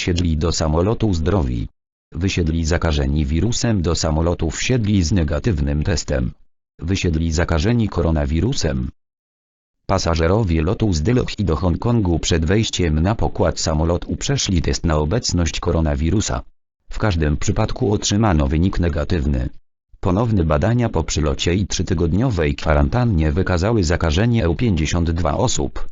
wsiedli do samolotu zdrowi. Wysiedli zakażeni wirusem do samolotu wsiedli z negatywnym testem. Wysiedli zakażeni koronawirusem. Pasażerowie lotu z Delhi do Hongkongu przed wejściem na pokład samolotu przeszli test na obecność koronawirusa. W każdym przypadku otrzymano wynik negatywny. Ponowne badania po przylocie i trzytygodniowej kwarantannie wykazały zakażenie u 52 osób.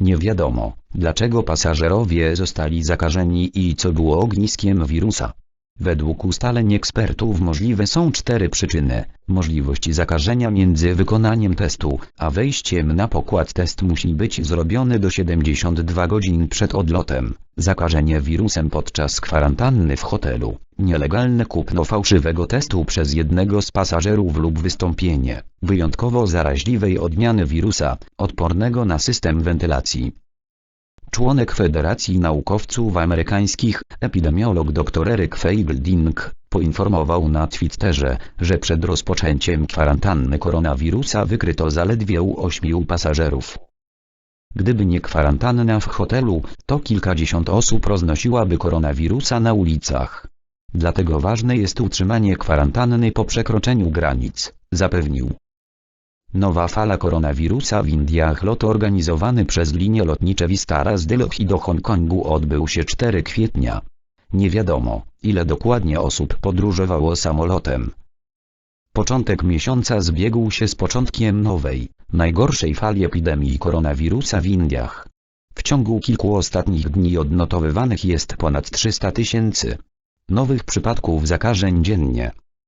Nie wiadomo, dlaczego pasażerowie zostali zakażeni i co było ogniskiem wirusa. Według ustaleń ekspertów możliwe są cztery przyczyny. Możliwość zakażenia między wykonaniem testu, a wejściem na pokład test musi być zrobiony do 72 godzin przed odlotem. Zakażenie wirusem podczas kwarantanny w hotelu. Nielegalne kupno fałszywego testu przez jednego z pasażerów lub wystąpienie wyjątkowo zaraźliwej odmiany wirusa, odpornego na system wentylacji. Członek Federacji Naukowców Amerykańskich, epidemiolog dr Eryk Feigelding, poinformował na Twitterze, że przed rozpoczęciem kwarantanny koronawirusa wykryto zaledwie u ośmiu pasażerów. Gdyby nie kwarantanna w hotelu, to kilkadziesiąt osób roznosiłaby koronawirusa na ulicach. Dlatego ważne jest utrzymanie kwarantanny po przekroczeniu granic, zapewnił. Nowa fala koronawirusa w Indiach lot organizowany przez linie lotnicze Vistara z Delhi do Hongkongu odbył się 4 kwietnia. Nie wiadomo, ile dokładnie osób podróżowało samolotem. Początek miesiąca zbiegł się z początkiem nowej, najgorszej fali epidemii koronawirusa w Indiach. W ciągu kilku ostatnich dni odnotowywanych jest ponad 300 tysięcy nowych przypadków zakażeń dziennie.